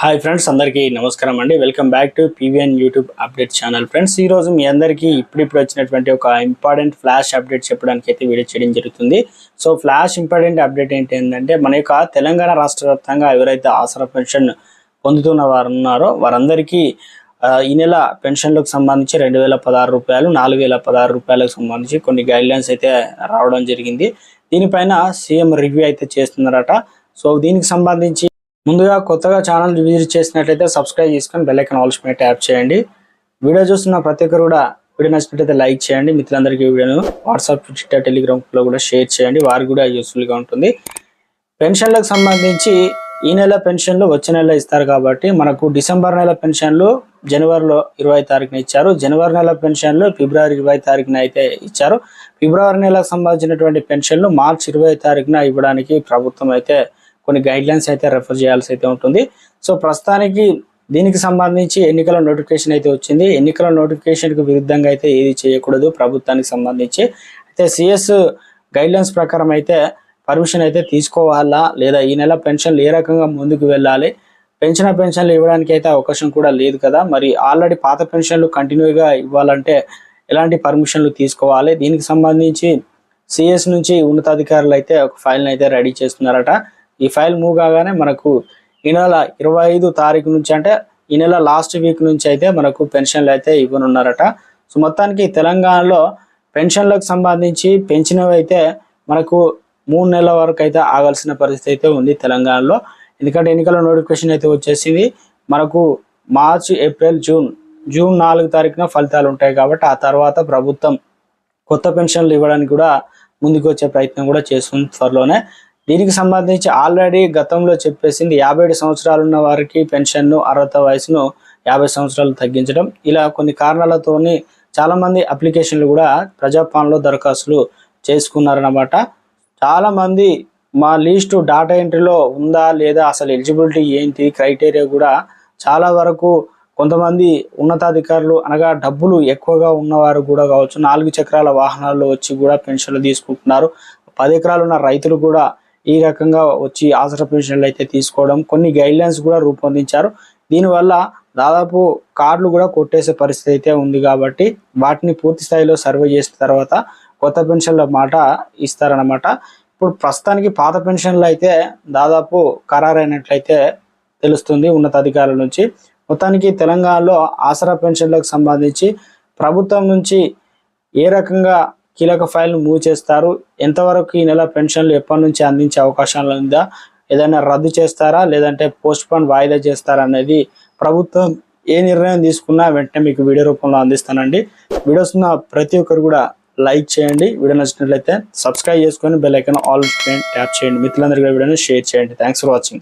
Hi friends అందరికీ నమస్కారం అండి. Welcome back to PVN YouTube update channel friends ఈ రోజు మీ అందరికీ ఇప్పుడిప్పుడు వచ్చినటువంటి ఒక ఇంపార్టెంట్ ఫ్లాష్ అప్డేట్ చెప్పడానికి అయితే వీడియో చేయడం జరుగుతుంది. సో ఫ్లాష్ ఇంపార్టెంట్ అప్డేట్ ఏంటి ఏంటంటే మన యొక్క తెలంగాణ రాష్ట్ర వ్యాప్తంగా ఎవరైతే ఆసరా పెన్షన్ పొందుతున్న వారు ఉన్నారో వారందరికీ ఈ నెల పెన్షన్లకు సంబంధించి రెండు వేల పదహారు రూపాయలు నాలుగు వేల పదహారు రూపాయలకు సంబంధించి కొన్ని గైడ్లైన్స్ అయితే రావడం జరిగింది. దీనిపైన సీఎం రివ్యూ అయితే చేస్తున్నారట. సో దీనికి సంబంధించి ముందుగా కొత్తగా ఛానల్ విజిట్ చేసినట్లయితే సబ్స్క్రైబ్ చేసుకొని బెల్లైకన్ ఆల్స్ మీద ట్యాప్ చేయండి. వీడియో చూస్తున్న ప్రతి ఒక్కరు కూడా వీడియో నచ్చినట్లయితే లైక్ చేయండి. మిత్రులందరికీ వీడియోను వాట్సాప్ ట్విట్టర్ టెలిగ్రామ్లో కూడా షేర్ చేయండి. వారికి కూడా యూస్ఫుల్గా ఉంటుంది. పెన్షన్లకు సంబంధించి ఈ నెల పెన్షన్లు వచ్చే నెల ఇస్తారు కాబట్టి మనకు డిసెంబర్ నెల పెన్షన్లు జనవరిలో ఇరవై తారీఖున ఇచ్చారు. జనవరి నెల పెన్షన్లు ఫిబ్రవరి ఇరవై తారీఖున అయితే ఇచ్చారు. ఫిబ్రవరి నెలకు సంబంధించినటువంటి పెన్షన్లు మార్చి ఇరవై తారీఖున ఇవ్వడానికి ప్రభుత్వం అయితే కొన్ని గైడ్ లైన్స్ అయితే రెఫర్ చేయాల్సి అయితే ఉంటుంది. సో ప్రస్తుతానికి దీనికి సంబంధించి ఎన్నికల నోటిఫికేషన్ అయితే వచ్చింది. ఎన్నికల నోటిఫికేషన్కి విరుద్ధంగా అయితే ఏది చేయకూడదు. ప్రభుత్వానికి సంబంధించి అయితే సిఎస్ గైడ్లైన్స్ ప్రకారం అయితే పర్మిషన్ అయితే తీసుకోవాలా? లేదా ఈ నెల పెన్షన్లు ఏ రకంగా ముందుకు వెళ్ళాలి? పెన్షన్ పెన్షన్లు ఇవ్వడానికి అయితే అవకాశం కూడా లేదు కదా? మరి ఆల్రెడీ పాత పెన్షన్లు కంటిన్యూగా ఇవ్వాలంటే ఎలాంటి పర్మిషన్లు తీసుకోవాలి? దీనికి సంబంధించి సిఎస్ నుంచి ఉన్నతాధికారులు అయితే ఒక ఫైల్ని అయితే రెడీ చేస్తున్నారట. ఈ ఫైల్ మూవ్ కాగానే మనకు ఈ నెల ఇరవై ఐదు తారీఖు నుంచి అంటే ఈ నెల లాస్ట్ వీక్ నుంచి అయితే మనకు పెన్షన్లు అయితే ఇవ్వనున్నారట. సో మొత్తానికి తెలంగాణలో పెన్షన్లకు సంబంధించి పెంచినవి అయితే మనకు మూడు నెలల వరకు అయితే ఆగాల్సిన పరిస్థితి అయితే ఉంది తెలంగాణలో. ఎందుకంటే ఎన్నికల నోటిఫికేషన్ అయితే వచ్చేసింది. మనకు మార్చి ఏప్రిల్ జూన్ జూన్ నాలుగు తారీఖున ఫలితాలు ఉంటాయి కాబట్టి ఆ తర్వాత ప్రభుత్వం కొత్త పెన్షన్లు ఇవ్వడానికి కూడా ముందుకు వచ్చే ప్రయత్నం కూడా చేస్తుంది త్వరలోనే. దీనికి సంబంధించి ఆల్రెడీ గతంలో చెప్పేసింది యాభై ఏడు సంవత్సరాలు ఉన్న వారికి పెన్షన్ను అర్హత వయసును యాభై సంవత్సరాలు తగ్గించడం. ఇలా కొన్ని కారణాలతోని చాలామంది అప్లికేషన్లు కూడా ప్రజాపాలనలో దరఖాస్తులు చేసుకున్నారన్నమాట. చాలామంది మా లిస్టు డాటా ఎంట్రీలో ఉందా లేదా అసలు ఎలిజిబిలిటీ ఏంటి క్రైటీరియా కూడా చాలా వరకు కొంతమంది ఉన్నతాధికారులు అనగా డబ్బులు ఎక్కువగా ఉన్నవారు కూడా కావచ్చు నాలుగు చక్రాల వాహనాల్లో వచ్చి కూడా పెన్షన్లు తీసుకుంటున్నారు. పది ఎకరాలు ఉన్న రైతులు కూడా ఈ రకంగా వచ్చి ఆసరా పెన్షన్లు అయితే తీసుకోవడం కొన్ని గైడ్ లైన్స్ కూడా రూపొందించారు. దీనివల్ల దాదాపు కార్డులు కూడా కొట్టేసే పరిస్థితి అయితే ఉంది కాబట్టి వాటిని పూర్తి స్థాయిలో సర్వే చేసిన తర్వాత కొత్త పెన్షన్ల మాట ఇస్తారనమాట ఇప్పుడు ప్రస్తుతానికి పాత పెన్షన్లు అయితే దాదాపు ఖరారైనట్లయితే తెలుస్తుంది ఉన్నతాధికారుల నుంచి. మొత్తానికి తెలంగాణలో ఆసరా పెన్షన్లకు సంబంధించి ప్రభుత్వం నుంచి ఏ రకంగా కీలక ఫైల్ను మూవ్ చేస్తారు. ఎంతవరకు ఈ నెల పెన్షన్లు ఎప్పటి నుంచి అందించే అవకాశాలు ఉందా? ఏదైనా రద్దు చేస్తారా? లేదంటే పోస్ట్ పోన్ వాయిదా చేస్తారా అనేది ప్రభుత్వం ఏ నిర్ణయం తీసుకున్నా వెంటనే మీకు వీడియో రూపంలో అందిస్తానండి. వీడియోస్ ఉన్న ప్రతి ఒక్కరు కూడా లైక్ చేయండి. వీడియో నచ్చినట్లయితే సబ్స్క్రైబ్ చేసుకొని బెల్ ఐకాన్ ఆల్ ట్యాప్ చేయండి. మిత్రులందరికీ వీడియోని షేర్ చేయండి. Thanks for watching.